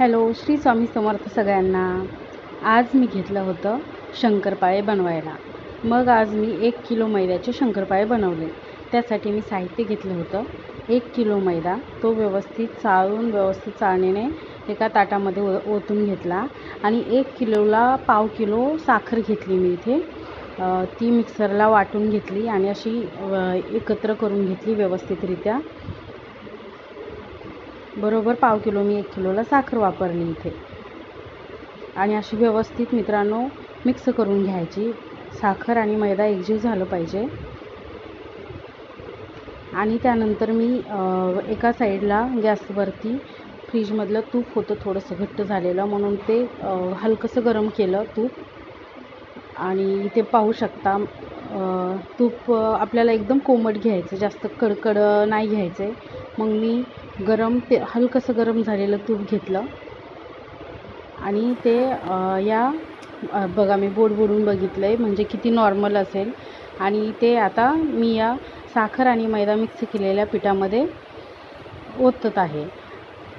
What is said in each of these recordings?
Hello Shri Swami Samarth सगळ्यांना. आज मी घेतलं होतं शंकरपाळे बनवायला. मग आज मी एक किलो मैद्याचे शंकरपाळे बनवले. त्यासाठी मी साहित्य घेतलं होतं. एक किलो मैदा तो व्यवस्थित चाळून व्यवस्थित चाळणीने एका ताटामध्ये ओ ओतून घेतला आणि एक किलोला पाव किलो साखर घेतली मी इथे. ती मिक्सरला वाटून घेतली आणि अशी एकत्र करून घेतली व्यवस्थितरित्या. बरोबर पाव किलो मी एक किलोला साखर वापरली इथे. आणि अशी व्यवस्थित मित्रांनो मिक्स करून घ्यायची. साखर आणि मैदा एकजीव झालं पाहिजे. आणि त्यानंतर मी एका साईडला गॅसवरती फ्रीजमधलं तूप होतं थोडंसं घट्ट झालेलं. म्हणून ते हलकंसं गरम केलं तूप. आणि इथे पाहू शकता तूप आपल्याला एकदम कोमट घ्यायचं जास्त कडकड नाही घ्यायचं आहे मग मी गरम ते हलकंसं गरम झालेलं तूप घेतलं. आणि ते या बघा मी बोट बोडून बघितलं आहे म्हणजे किती नॉर्मल असेल. आणि ते आता मी या साखर आणि मैदा मिक्स केलेल्या पिठामध्ये ओतत आहे.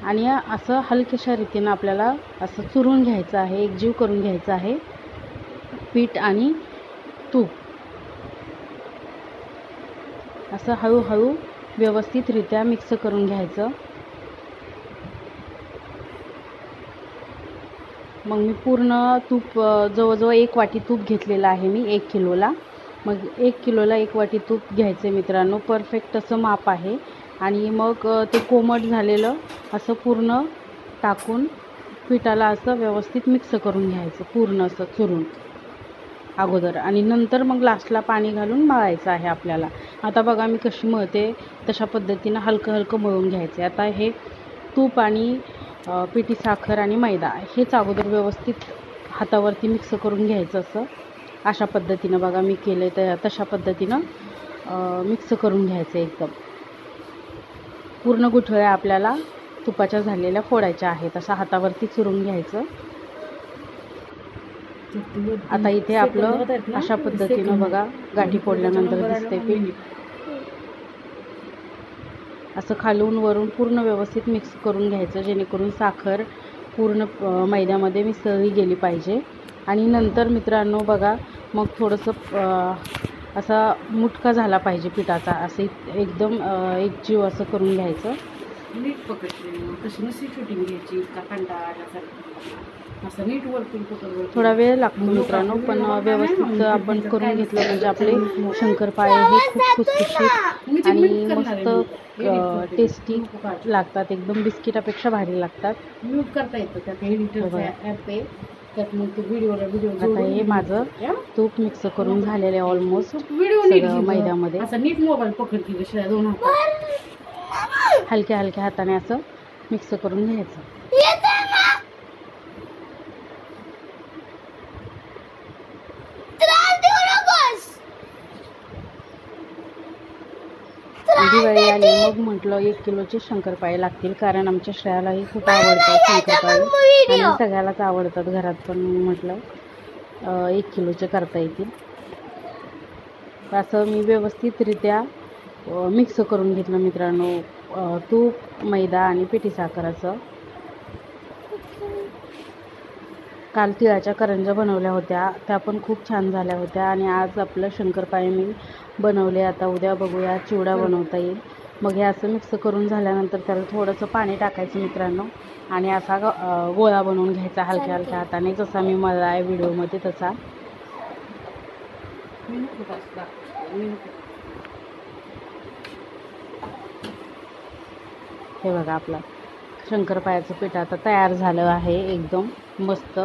आणि असं हलक्याशा रीतीनं आपल्याला असं चुरून घ्यायचं आहे एकजीव करून घ्यायचं आहे. पीठ आणि तूप. असं हळूहळू व्यवस्थितरित्या मिक्स करून घ्यायचं. मग मी पूर्ण तूप जवळजवळ एक वाटी तूप घेतलेलं आहे मी एक किलोला. मग एक किलोला एक वाटी तूप घ्यायचं आहे मित्रांनो. परफेक्ट असं माप आहे. आणि मग ते कोमट झालेलं असं पूर्ण टाकून पिठाला असं व्यवस्थित मिक्स करून घ्यायचं पूर्ण असं चुरून. अगोदर. आणि नंतर मग लास्टला पाणी घालून मळायचं आहे आपल्याला. आता बघा मी कशी मळते तशा पद्धतीनं हलकं हलकं मळून घ्यायचं आता हे तूप आणि पिठी साखर आणि मैदा हेच अगोदर व्यवस्थित हातावरती मिक्स करून घ्यायचं असं. अशा पद्धतीनं बघा मी केलं आहे तशा पद्धतीनं मिक्स करून घ्यायचं एकदम. पूर्ण गुठळ्या आपल्याला तुपाच्या झालेल्या फोडायच्या आहेत असं हातावरती चुरून घ्यायचं. आता इथे आपलं अशा पद्धतीनं बघा गाठी फोडल्यानंतर दिसते पीठ. असं खालून वरून पूर्ण व्यवस्थित मिक्स करून घ्यायचं जेणेकरून साखर पूर्ण मैद्यामध्ये मिसळली गेली पाहिजे. आणि नंतर मित्रांनो बघा मग थोडंसं असा मुटका झाला पाहिजे पिठाचा. असं एकदम एक एकजीव असं करून घ्यायचं. नीट पकडली तशी नुसती शूटिंग घ्यायची इतका कंटाळा आल्यासारखं असं नीट वरतून पकडलं थोडा वेळ लागतो मित्रांनो पण व्यवस्थित आपण करून घेतलं म्हणजे आपले शंकरपाळे हे खूप खुसखुशीत आणि मस्त टेस्टी लागतात एकदम बिस्किटापेक्षा भारी लागतात. म्यूट करता येतं त्यात एडिटरचा. ॲप आहे. त्यात मग ते व्हिडिओला व्हिडिओ आता हे माझं तूप मिक्स करून झालेलं आहे ऑलमोस्ट व्हिडिओ. मैद्यामध्ये. असं नीट मोबाईल पकडते कशा दोन हातात. हलक्या हलक्या हाताने असं मिक्स करून घ्यायचं. दिवाळी आली मग म्हटलं एक किलोचे शंकरपाळे लागतील कारण आमच्या श्रेयालाही खूप आवडतात शंकरपाळे आणि सगळ्यालाच आवडतात घरात पण म्हटलं एक किलोचे करता येतील. असं मी व्यवस्थितरित्या मिक्स करून घेतलं मित्रांनो. तूप मैदा आणि पिठी साखराचं. काल तिळाच्या करंज्या बनवल्या होत्या. त्या पण खूप छान झाल्या होत्या आणि आज आपलं शंकरपाळे मी बनवले. आता उद्या बघूया चिवडा बनवता येईल. मग हे असं मिक्स करून झाल्यानंतर त्याला थोडंसं पाणी टाकायचं मित्रांनो. आणि असा गोळा बनवून घ्यायचा हलक्या हलक्या हाताने. जसा मी मला आहे व्हिडिओमध्ये तसा मी नको जास्त दाखवू. मी नको. हे बघा आपला. शंकरपायाचं पीठ आता तयार झालं आहे एकदम मस्त.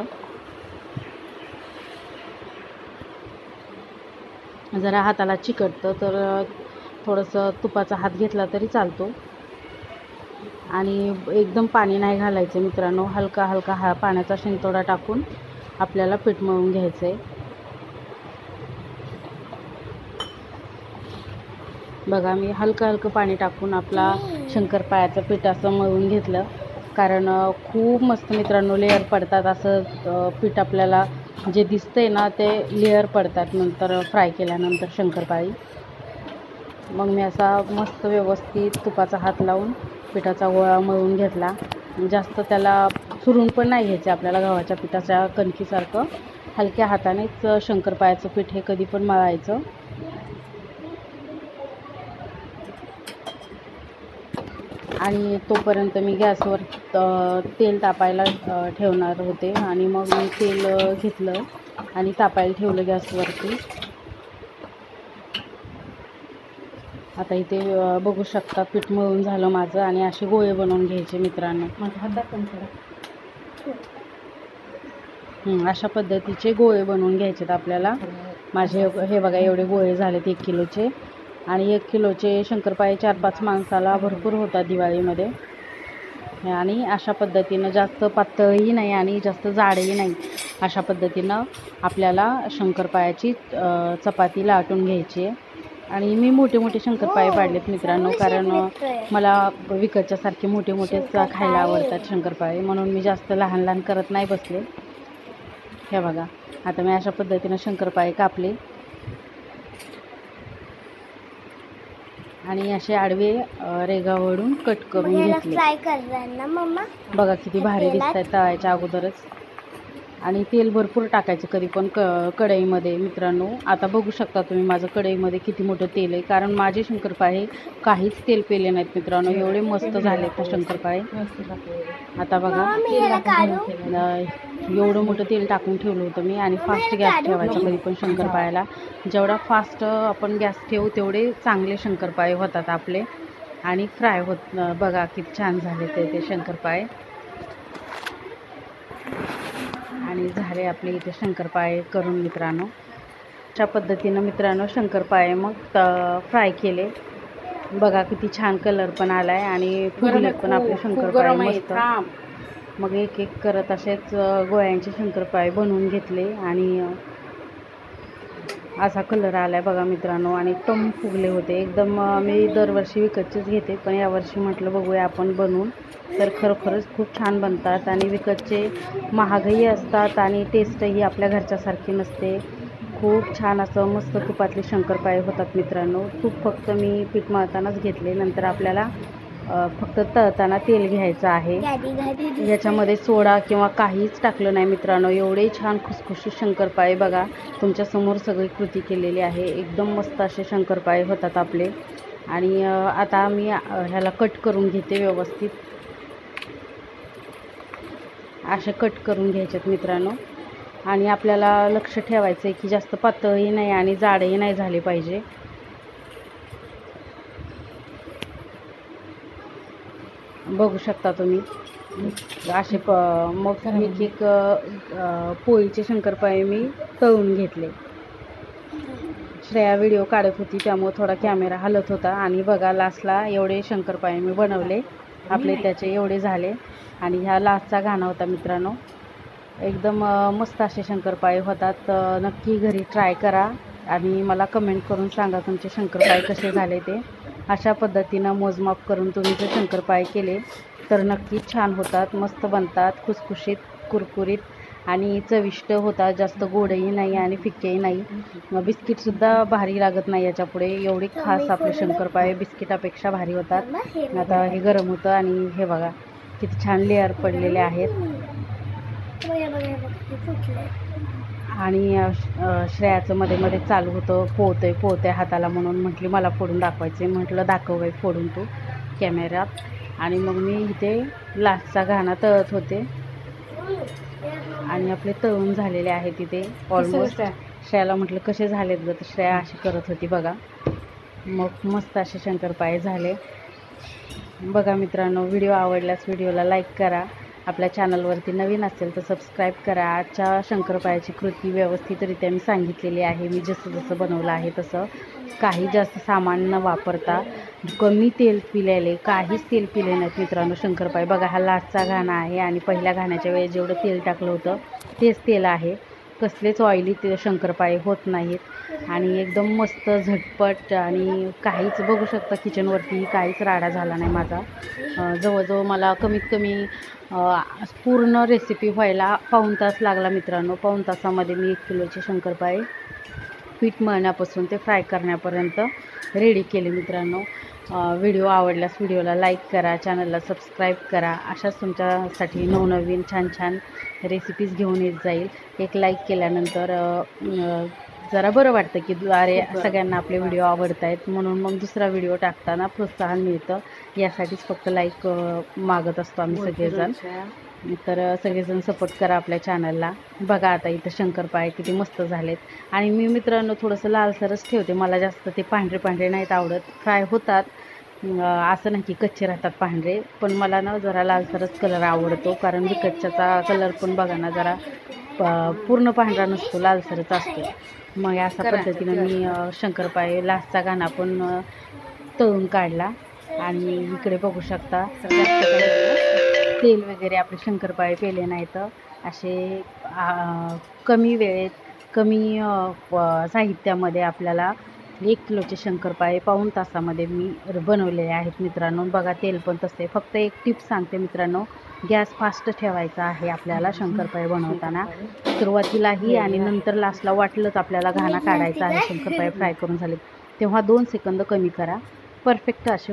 जरा हाताला चिकटतं तर थोडंसं तुपाचा हात घेतला तरी चालतो. आणि एकदम पाणी नाही घालायचं मित्रांनो. हलका हलका हा पाण्याचा शिंतोडा टाकून आपल्याला पीठ मळून घ्यायचं आहे बघा मी हलकं हलकं पाणी टाकून आपला शंकरपाळ्याचं पीठ असं मळून घेतलं. कारण खूप मस्त मित्रांनो लेअर पडतात असं पीठ आपल्याला जे दिसतंय ना ते लेअर पडतात नंतर फ्राय केल्यानंतर शंकरपाळी. मग मी असा मस्त व्यवस्थित तुपाचा हात लावून पिठाचा गोळा मळून घेतला. जास्त त्याला चुरून पण नाही घ्यायचे आपल्याला गव्हाच्या पिठाच्या कणकीसारखं. हलक्या हातानेच शंकरपाळ्याचं पीठ हे कधी पण मळायचं. आणि तोपर्यंत मी गॅसवर तेल तापायला ठेवणार होते. आणि मग मी तेल घेतलं आणि तापायला ठेवलं गॅसवरती. आता इथे बघू शकता पीठ मळून झालं माझं आणि असे गोळे बनवून घ्यायचे मित्रांनो. अशा पद्धतीचे गोळे बनवून घ्यायचेत आपल्याला. माझे हे बघा एवढे गोळे झालेत एक किलोचे. आणि एक किलोचे शंकरपाळे चार पाच माणसाला भरपूर होतात दिवाळीमध्ये. आणि अशा पद्धतीनं जास्त पातळही नाही आणि जास्त जाडही नाही. अशा पद्धतीनं आपल्याला शंकरपाळ्याची चपाती लाटून घ्यायची आहे. आणि मी मोठे मोठे शंकरपाळे पाडलेत मित्रांनो कारण मला विकतच्यासारखे मोठे मोठेच खायला आवडतात शंकरपाळे म्हणून मी जास्त लहान लहान करत नाही बसले. हे बघा आता मी अशा पद्धतीनं शंकरपाळे कापले. आणि असे आडवे अ, रेगावळून कट करून घेतले. फ्राय करणार ना मम्मा? बघा किती भारी दिसत आहेत तळायच्या अगोदरच. आणि तेल भरपूर टाकायचं कधी पण क कढईमध्ये. मित्रांनो आता बघू शकता तुम्ही माझं कढईमध्ये किती मोठं तेल आहे. कारण माझे शंकरपाळे काहीच तेल पेले नाहीत मित्रांनो. एवढे मस्त झाले तर शंकरपाळे. आता बघा. एवढं मोठं तेल टाकून ठेवलं होतं मी आणि फास्ट गॅस ठेवायचा कधी पण शंकरपाळ्याला. जेवढा फास्ट आपण गॅस ठेवू तेवढे चांगले शंकरपाळे होतात आपले. आणि फ्राय होत बघा किती छान झाले ते ते शंकरपाळे. आणि झाले आपले इथे शंकरपाळे करून मित्रांनो. अशा पद्धतीनं मित्रांनो शंकरपाळे मग फ्राय केले. बघा किती छान कलर पण आलाय आणि गरम फुगलेत आहे पण आपले शंकरपाळे आहे मस्त. मग एक एक करत असेच गोळ्यांचे शंकरपाळे बनवून घेतले आणि असा कलर आला आहे बघा मित्रांनो. आणि टम फुगले होते. एकदम मी दरवर्षी विकतचेच घेते पण यावर्षी म्हटलं बघूया आपण बनवून. तर खरोखरच खूप छान बनतात आणि विकतचे महागही असतात आणि टेस्टही आपल्या घरच्यासारखी नसते. खूप छान असं मस्त तुपातले शंकरपाळे होतात मित्रांनो. तूप फक्त मी पीठ मळतानाच घेतले. नंतर आपल्याला फक्त तळताना तेल घ्यायचं आहे. याच्यामध्ये सोडा किंवा काहीच टाकलं नाही मित्रांनो. एवढे छान खुसखुशीत शंकरपाळे बघा. तुमच्यासमोर सगळी कृती केलेली आहे. एकदम मस्त असे शंकरपाळे होतात आपले. आणि आता मी ह्याला कट करून घेते व्यवस्थित. असे कट करून घ्यायच्यात मित्रांनो. आणि आपल्याला लक्ष ठेवायचं आहे की जास्त पातळही नाही आणि जाडही नाही झाले पाहिजे. बघू शकता तुम्ही. असे प मग एक एक पोळीचे शंकरपाळे मी तळून घेतले. श्रेया व्हिडिओ काढत होती त्यामुळे थोडा कॅमेरा हलत होता. आणि बघा लास्टला एवढे शंकरपाळे मी बनवले. आपले त्याचे एवढे झाले. आणि ह्या लास्टचा घाणा होता मित्रांनो. एकदम मस्त असे शंकरपाळे होतात. नक्की घरी ट्राय करा. आणि मला कमेंट करून सांगा तुमचे शंकरपाळे कसे झाले ते. अशा पद्धतीनं मोजमाप करून तुम्ही जर शंकरपाळे केले तर नक्कीच छान होतात मस्त बनतात खुसखुशीत कुरकुरीत आणि चविष्ट होतात. जास्त गोडही नाही आणि फिक्केही नाही. मग बिस्किटसुद्धा भारी लागत नाही याच्यापुढे. एवढे खास आपले शंकरपाळे बिस्किटापेक्षा भारी होतात. आता हे गरम होतं आणि हे बघा किती छान लेअर पडलेले आहेत. आणि श्रेयाचं मध्ये मध्ये चालू होतं पोहतंय पोहतंय हाताला म्हणून म्हटली मला फोडून दाखवायचे. म्हटलं दाखव बाई फोडून तू कॅमेऱ्यात. आणि मग मी इथे लास्टचा गाणा तळत होते. आणि आपले तळून झालेले आहेत तिथे ऑलमोस्ट आहे. श्रेयाला म्हटलं कसे झालेत ग? तर श्रेया अशी करत होती बघा. मग मस्त असे शंकरपाळे झाले. बघा मित्रांनो व्हिडिओ आवडल्यास व्हिडिओला लाईक करा. आपल्या चॅनलवरती नवीन असेल तर सबस्क्राईब करा. आजच्या शंकरपाळ्याची कृती व्यवस्थितरित्या मी सांगितलेली आहे. मी जसं जसं बनवलं आहे तसं काही जास्त सामान न वापरता कमी तेल पिलेले काहीच तेल पिले नाहीत मित्रांनो शंकरपाळे. बघा हा लास्टचा घाणा आहे आणि पहिल्या घाण्याच्या वेळेस जेवढं तेल टाकलं होतं तेच तेल आहे. कसलेच ऑइली ते शंकरपाळे होत नाहीत. आणि एकदम मस्त झटपट आणि काहीच बघू शकता किचनवरती काहीच राडा झाला नाही माझा. जवळजवळ मला कमीत कमी पूर्ण रेसिपी व्हायला पाऊण तास लागला मित्रांनो. पाऊण तासामध्ये मी एक किलोचे शंकरपाळे पीठ मळण्यापासून ते फ्राय करण्यापर्यंत रेडी केले मित्रांनो. व्हिडिओ आवडल्यास व्हिडिओला लाईक करा चॅनलला सबस्क्राईब करा. अशाच तुमच्यासाठी नवनवीन छान छान रेसिपीज घेऊन येत जाईल. एक लाईक केल्यानंतर जरा बरं वाटतं की अरे सगळ्यांना आपले व्हिडिओ आवडत आहेत म्हणून मग दुसरा व्हिडिओ टाकताना प्रोत्साहन मिळतं. यासाठीच फक्त लाईक मागत असतो आम्ही सगळेजण. तर सगळेजण सपोर्ट करा आपल्या चॅनलला बघा आता इथं शंकरपाळे किती मस्त झालेत. आणि मी मित्रांनो थोडंसं लालसरच ठेवते. मला जास्त ते पांढरे पांढरे नाहीत आवडत. फ्राय होतात. असं नाही की कच्चे राहतात पांढरे. पण मला ना जरा लालसरच कलर आवडतो. कारण विकतच्याचा कलर पण बघा ना जरा पूर्ण पांढरा नसतो लालसरच असतो मग अशा पद्धतीनं मी शंकरपाळे लास्टचा गाणा पण तळून काढला. आणि इकडे बघू शकता तेल वगैरे आपले शंकरपाळे पेले नाहीत. असे कमी वेळेत कमी साहित्यामध्ये आपल्याला एक किलोचे शंकरपाळे पाऊण तासामध्ये मी र- बनवलेले आहेत मित्रांनो. बघा तेल पण तसते फक्त एक टिप सांगते मित्रांनो गॅस फास्ट ठेवायचा आहे आपल्याला शंकरपाळे बनवताना. सुरुवातीलाही आणि नंतर लास्टला वाटलंच आपल्याला घाणा काढायचा आहे शंकरपाळे फ्राय करून झाले. तेव्हा दोन सेकंद कमी करा. परफेक्ट असे